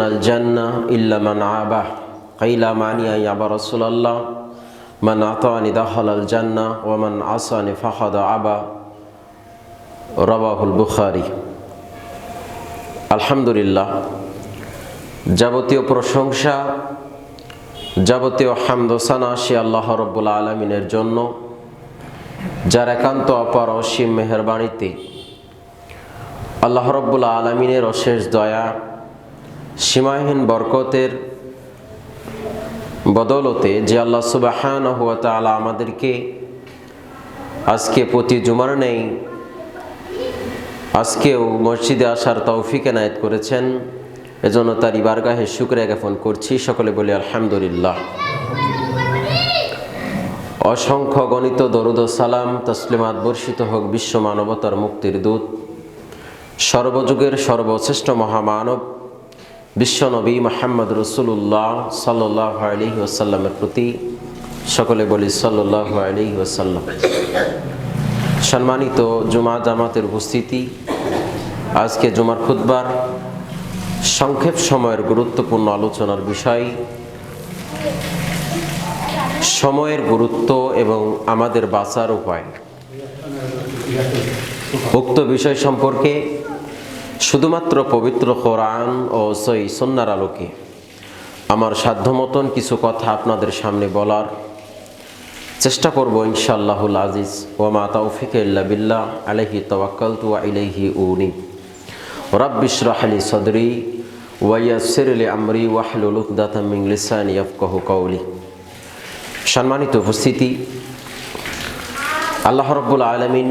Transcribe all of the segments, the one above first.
الجنة إلا من عابه قيل معني يا رسول الله من أعطاني دخل الجنة ومن عصاني فقد عبا রবাহুল বুখারি আলহামদুলিল্লাহ যাবতীয় প্রশংসা যাবতীয় হামদোসানা সে আল্লাহ রব্বুল আলমিনের জন্য যার একান্ত অপার অসীম মেহরবাণীতে আল্লাহ রব্বুল আলমিনের অশেষ দয়া সীমাহীন বরকতের বদলতে যে আল্লাহ সুবাহান হুয়া তালা আমাদেরকে আজকে প্রতি জুমার নেই, আজকেও মসজিদে আসার তৌফিক এনায়ত করেছেন। এজন্য তার ইবারগাহে শুক্রিয়া জ্ঞাপন করছি। সকলে বলি আলহামদুলিল্লাহ। অসংখ্য গণিত দরুদ সালাম তসলিমাত বর্ষিত হোক বিশ্ব মানবতার মুক্তির দূত। সর্বযুগের সর্বশ্রেষ্ঠ মহামানব বিশ্বনবী মাহমদ রসুল্লাহ সাল্লাহ আলী ওসাল্লামের প্রতি সকলে বলি সাল্লাহ আলী ওসাল্লাম সম্মানিত জুমা জামাতের উপস্থিতি, আজকে জুমার খুদ্বার সংক্ষেপ সময়ের গুরুত্বপূর্ণ আলোচনার বিষয়, সময়ের গুরুত্ব এবং আমাদের বাঁচার উপায়। উক্ত বিষয় সম্পর্কে শুধুমাত্র পবিত্র কোরআন ও সই সন্ন্যার আলোকে। আমার সাধ্যমতন কিছু কথা আপনাদের সামনে বলার চেষ্টা করব ইনশাআল্লাহুল আজিজ। ওমা তৌফিক ইল্লা বিল্লাহ আলহি তওয়াক্কাল তু ইলাইহি উনি। রব্বিশ রাহলি সদরি ওয়াইয়াসির লি আমরি ওয়াহলুল উকদাতাম মিন লিসানি ইয়াফকাহু কওলি। সম্মানিত উপস্থিতি, আল্লাহ রব্বুল আলামিন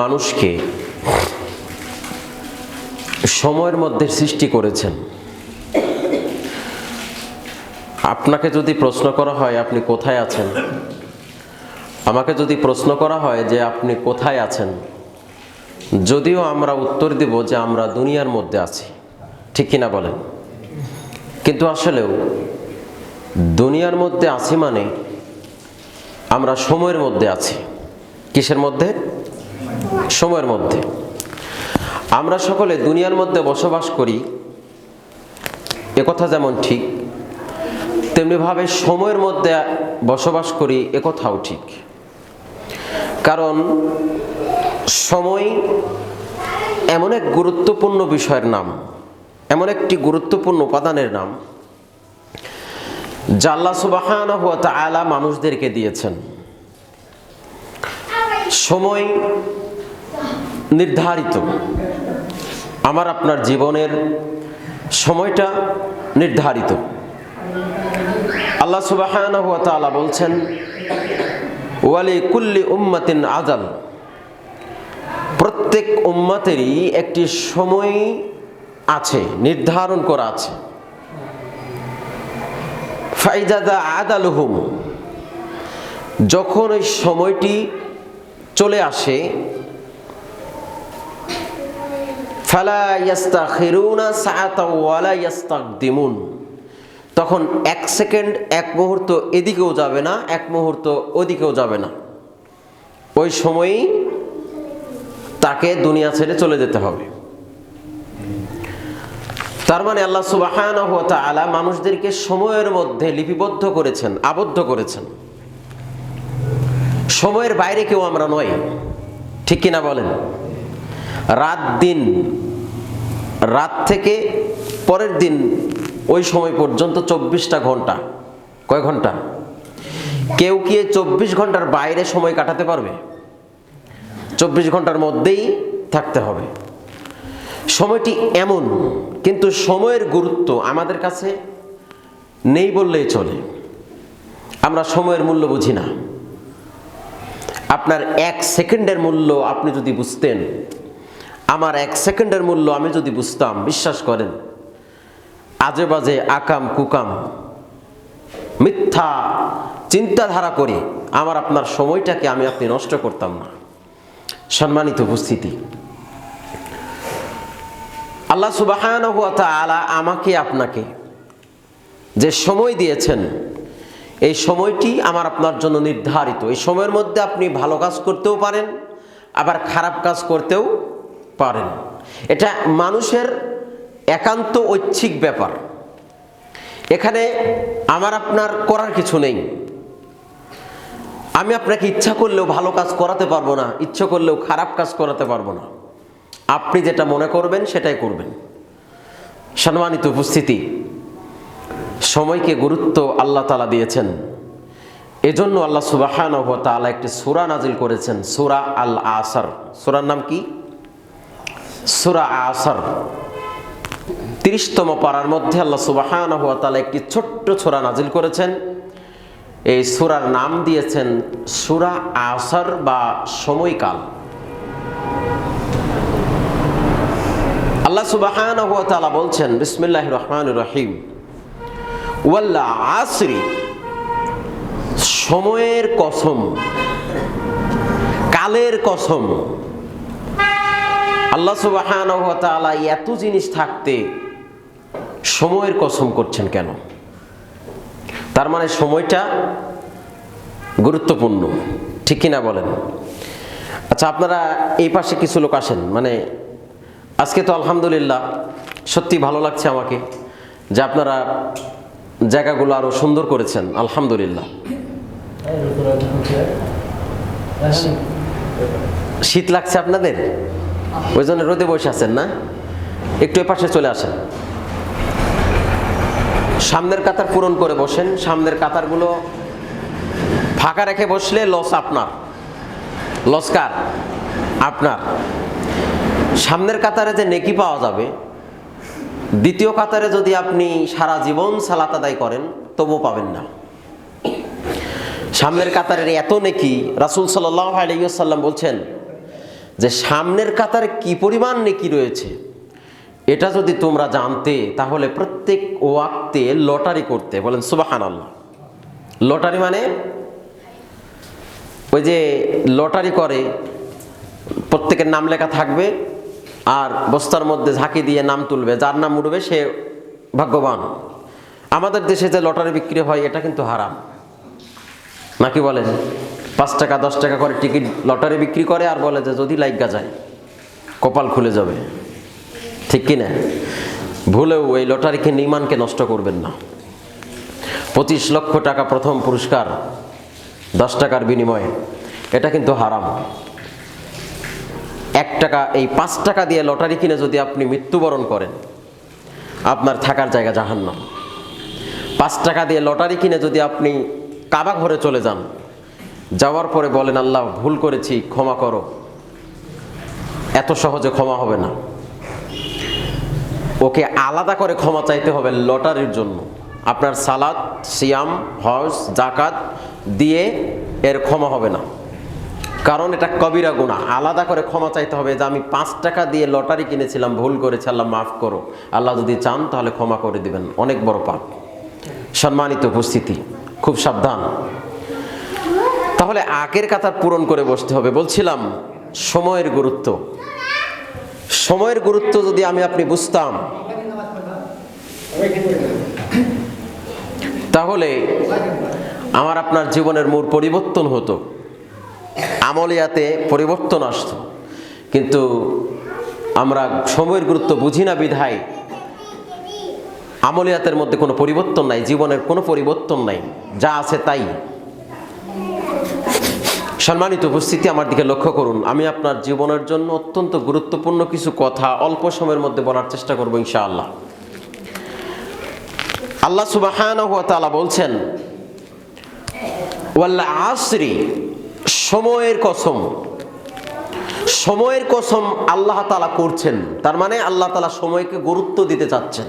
মানুষকে সময়ের মধ্যে সৃষ্টি করেছেন। আপনাকে যদি প্রশ্ন করা হয়, আপনি কোথায় আছেন? আমাকে যদি প্রশ্ন করা হয় যে আপনি কোথায় আছেন, যদিও আমরা উত্তর দিব যে আমরা দুনিয়ার মধ্যে আছি। ঠিক কিনা বলেন? কিন্তু আসলেও, দুনিয়ার মধ্যে আছি মানে আমরা সময়ের মধ্যে আছি। কিসের মধ্যে? সময়ের মধ্যে। আমরা সকলে দুনিয়ার মধ্যে বসবাস করি একথা যেমন ঠিক, তেমনিভাবে সময়ের মধ্যে বসবাস করি একথাও ঠিক। কারণ সময় এমন এক গুরুত্বপূর্ণ বিষয়ের নাম, এমন একটি গুরুত্বপূর্ণ উপাদানের নাম জাল্লা সুবাহান আলা মানুষদেরকে দিয়েছেন। সময় নির্ধারিত। আমার আপনার জীবনের সময়টা নির্ধারিত। আল্লাহ সুবাহ বলছেন, ওয়ালি কুল্লি উম্মাতিন আজাল প্রত্যেক উম্মাতেরই একটি সময় আছে, নির্ধারণ করা আছে। ফাইজাদা আদালহুম যখন ওই সময়টি চলে আসে ফালা ইয়াস্তা খিরুনা সাআতা ওয়ালা ইয়াস্তাকদিমুন। তখন এক সেকেন্ড, এক মুহূর্ত এদিকেও যাবে না, এক মুহূর্ত ওদিকেও যাবে না। ওই সময়ই তাকে দুনিয়া ছেড়ে চলে যেতে হবে। তার মানে আল্লাহ সুবাহান আলা মানুষদেরকে সময়ের মধ্যে লিপিবদ্ধ করেছেন, আবদ্ধ করেছেন। সময়ের বাইরে কেউ আমরা নয় ঠিক কিনা বলেন? রাত দিন, রাত থেকে পরের দিন, ওই সময় পর্যন্ত চব্বিশটা ঘণ্টা। কয় ঘণ্টা? কেউ কি চব্বিশ ঘণ্টার বাইরে সময় কাটাতে পারবে? চব্বিশ ঘণ্টার মধ্যেই থাকতে হবে। সময়টি এমন, কিন্তু সময়ের গুরুত্ব আমাদের কাছে নেই বললেই চলে। আমরা সময়ের মূল্য বুঝি না। আপনার এক সেকেন্ডের মূল্য আপনি যদি বুঝতেন আমার এক সেকেন্ডের মূল্য আমি যদি বুঝতাম, বিশ্বাস করেন আজে বাজে আকাম কুকাম, মিথ্যা চিন্তাধারা করে আমার আপনার সময়টাকে আমি আপনি নষ্ট করতাম না। সম্মানিত উপস্থিতি, আল্লাহ সুবাহান আলা আমাকে আপনাকে যে সময় দিয়েছেন, এই সময়টি আমার আপনার জন্য নির্ধারিত। এই সময়ের মধ্যে আপনি ভালো কাজ করতেও পারেন, আবার খারাপ কাজ করতেও পারেন। এটা মানুষের একান্ত ঐচ্ছিক ব্যাপার। এখানে আমার আপনার করার কিছু নেই। আমি আপনাকে ইচ্ছা করলেও ভালো কাজ করাতে পারব না, ইচ্ছা করলেও খারাপ কাজ করাতে পারব না। আপনি যেটা মনে করবেন, সেটাই করবেন। সম্মানিত উপস্থিতি, সময়কে গুরুত্ব আল্লাহ তালা দিয়েছেন। এজন্য আল্লাহ সুবাহান তালা একটি সুরা নাজিল করেছেন, সুরা আল আসার সুরার নাম কি? সুরা আসার। তিরিশতম পাড়ার মধ্যে আল্লাহ সুবাহান হুয়া তালা একটি ছোট্ট ছোরা নাজিল করেছেন। এই সুরার নাম দিয়েছেন সুরা আসার বা সময়কাল। আল্লাহ সুবাহান তালা বলছেন বিসমিল্লাহ রহমান রহিম। ওয়াল্লা আসরি, সময়ের কসম, কালের কসম আল্লাহ সুবাহান এত জিনিস থাকতে সময়ের কসম করছেন কেন? তার মানে সময়টা গুরুত্বপূর্ণ, ঠিক কিনা বলেন? আচ্ছা আপনারা এই পাশে কিছু লোক আসেন মানে আজকে তো আলহামদুলিল্লাহ সত্যি ভালো লাগছে আমাকে যে আপনারা জায়গাগুলো আরও সুন্দর করেছেন, আলহামদুলিল্লাহ। শীত লাগছে আপনাদের? ওই জন্য রোদে বসে আছেন না? একটু পাশে চলে আসেন। সামনের কাতার পূরণ করে বসেন। সামনের কাতারগুলো ফাঁকা রেখে বসলে লস আপনার। লস কার? আপনার। সামনের কাতারে যে নেকি পাওয়া যাবে, দ্বিতীয় কাতারে যদি আপনি সারা জীবন সালাত আদায় করেন তবু পাবেন না। সামনের কাতারের এত নেকি রাসুল সাল্লাহ আলাইসাল্লাম বলছেন যে সামনের কাতারে কি পরিমাণ নেকি রয়েছে, এটা যদি তোমরা জানতে, তাহলে প্রত্যেক ওয়াক্তে লটারি করতে। বলেন সুবাহান আল্লাহ লটারি মানে? ওই যে লটারি করে, প্রত্যেকের নাম লেখা থাকবে, আর বস্তার মধ্যে ঝাঁকি দিয়ে নাম তুলবে, যার নাম উঠবে সে ভাগ্যবান। আমাদের দেশে যে লটারি বিক্রি হয়, এটা কিন্তু হারাম। নাকি বলেন? পাঁচ টাকা, দশ টাকা করে টিকিট লটারি বিক্রি করে আর বলে যে যদি লাইগা যায়, কপাল খুলে যাবে। ঠিক কি না ভুলেও এই লটারিকে নির্মাণকে নষ্ট করবেন না। পঁচিশ লক্ষ টাকা প্রথম পুরস্কার, দশ টাকার বিনিময়ে। এটা কিন্তু হারাম। এক টাকা, এই পাঁচ টাকা দিয়ে লটারি কিনে যদি আপনি মৃত্যুবরণ করেন, আপনার থাকার জায়গা জাহান্ন পাঁচ টাকা দিয়ে লটারি কিনে যদি আপনি কাবা ঘরে চলে যান যাওয়ার পরে বলেন, আল্লাহ, ভুল করেছি, ক্ষমা করো। এত সহজে ক্ষমা হবে না। ওকে আলাদা করে ক্ষমা চাইতে হবে লটারির জন্য। আপনার সালাদ, সিয়াম, হজ জাকাত দিয়ে এর ক্ষমা হবে না। কারণ এটা কবিরা গুণা আলাদা করে ক্ষমা চাইতে হবে যে, আমি পাঁচ টাকা দিয়ে লটারি কিনেছিলাম, ভুল করেছি, আল্লাহ মাফ করো। আল্লাহ যদি চান, তাহলে ক্ষমা করে দিবেন। অনেক বড় পাপ। সম্মানিত উপস্থিতি, খুব সাবধান। তাহলে আগের কাতার পূরণ করে বসতে হবে। বলছিলাম, সময়ের গুরুত্ব। সময়ের গুরুত্ব যদি আমি আপনি বুঝতাম, তাহলে আমার আপনার জীবনের মূল পরিবর্তন হতো। আমলিয়াতে পরিবর্তন আসতো। কিন্তু আমরা সময়ের গুরুত্ব বুঝি না বিধায় আমলিয়াতের মধ্যে কোনো পরিবর্তন নাই, জীবনের কোনো পরিবর্তন নাই। যা আছে তাই। সম্মানিত উপস্থিতি আমার দিকে লক্ষ্য করুন। আমি আপনার জীবনের জন্য অত্যন্ত গুরুত্বপূর্ণ কিছু কথা অল্প সময়ের মধ্যে বলার চেষ্টা করব ইনশাআল্লাহ। আল্লাহ সুবাহান বলছেন ওয়াল্লা আসরি, সময়ের কসম। সময়ের কসম আল্লাহ তালা করছেন। তার মানে আল্লাহ তালা সময়কে গুরুত্ব দিতে চাচ্ছেন।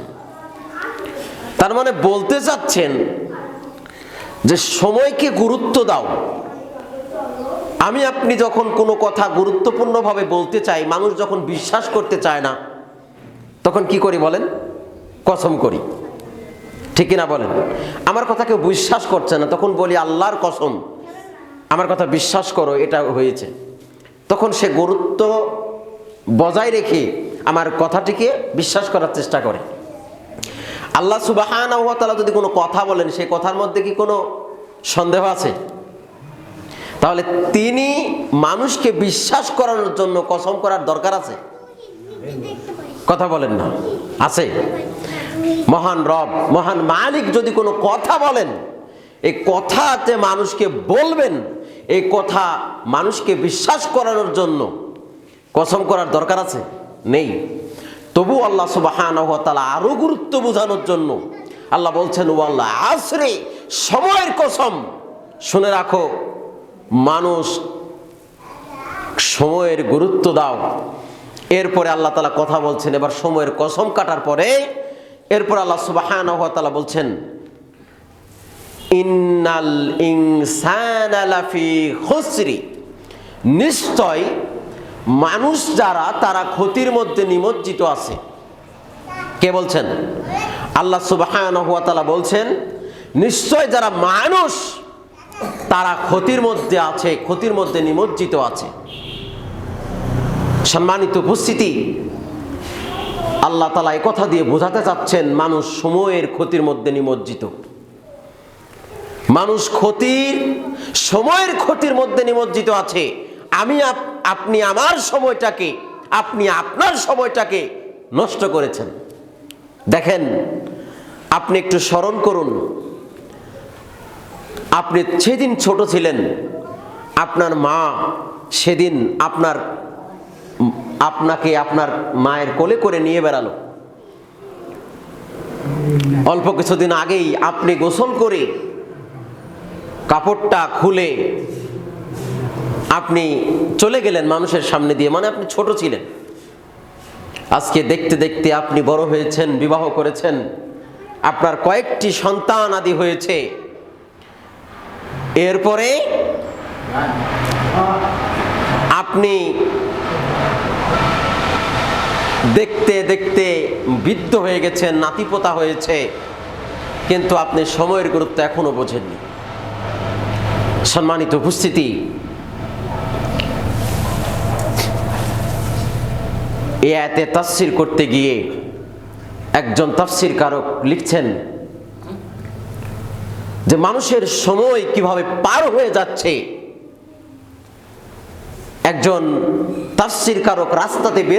তার মানে বলতে চাচ্ছেন যে সময়কে গুরুত্ব দাও। আমি আপনি যখন কোনো কথা গুরুত্বপূর্ণভাবে বলতে চাই, মানুষ যখন বিশ্বাস করতে চায় না, তখন কি করি বলেন? কসম করি। ঠিক না বলেন? আমার কথা কেউ বিশ্বাস করছে না, তখন বলি, আল্লাহর কসম, আমার কথা বিশ্বাস করো, এটা হয়েছে। তখন সে গুরুত্ব বজায় রেখে আমার কথাটিকে বিশ্বাস করার চেষ্টা করে। আল্লাহ সুবাহান যদি কোনো কথা বলেন, সেই কথার মধ্যে কি কোনো সন্দেহ আছে? তাহলে তিনি মানুষকে বিশ্বাস করানোর জন্য কসম করার দরকার আছে? কথা বলেন না। আছে। মহান রব, মহান মালিক যদি কোনো কথা বলেন, এই কথাতে মানুষকে বলবেন, এই কথা মানুষকে বিশ্বাস করানোর জন্য কসম করার দরকার আছে? নেই। তবু আল্লাহ সুবাহানহ তালা আরও গুরুত্ব বোঝানোর জন্য আল্লাহ বলছেন ও আল্লাহ আসরে সময়ের কসম। শুনে রাখো মানুষ সময়ের গুরুত্ব দাও। এরপরে আল্লাহ তালা কথা বলছেন, এবার সময়ের কসম কাটার পরে এরপর আল্লাহ সুবাহানহ তালা বলছেন, ইন্নাল ইনসানা নিশ্চয় মানুষ যারা, তারা ক্ষতির মধ্যে নিমজ্জিত আছে। কে বলছেন? আল্লাহ সুবহানাহু ওয়া বলছেন, নিশ্চয় যারা মানুষ তারা ক্ষতির মধ্যে আছে, ক্ষতির মধ্যে নিমজ্জিত আছে। সম্মানিত উপস্থিতি, আল্লাহ তালা কথা দিয়ে বোঝাতে চাচ্ছেন, মানুষ সময়ের ক্ষতির মধ্যে নিমজ্জিত। মানুষ ক্ষতির, সময়ের ক্ষতির মধ্যে নিমজ্জিত আছে। আমি আপ- আপনি আমার সময়টাকে, আপনি আপনার সময়টাকে নষ্ট করেছেন। দেখেন, আপনি একটু স্মরণ করুন আপনি সেদিন ছোট ছিলেন, আপনার মা সেদিন আপনার, আপনাকে আপনার মায়ের কোলে করে নিয়ে বেড়ালো। অল্প কিছুদিন আগেই আপনি গোসল করে কাপড়টা খুলে আপনি চলে গেলেন মানুষের সামনে দিয়ে মানে আপনি ছোট ছিলেন। আজকে দেখতে দেখতে আপনি বড় হয়েছেন, বিবাহ করেছেন। আপনার কয়েকটি সন্তান আদি হয়েছে। এরপরে আপনি দেখতে দেখতে বৃদ্ধ হয়ে গেছেন নাতিপোতা হয়েছে, কিন্তু আপনি সময়ের গুরুত্ব এখনও বোঝেননি। সম্মানিত উপস্থিতি, এ আয়াতে তাফসির করতে গিয়ে একজন তাফসির কারক লিখছেন যে মানুষের সময় কীভাবে পার হয়ে যাচ্ছে। একজন তাফসির কারক রাস্তাতে বের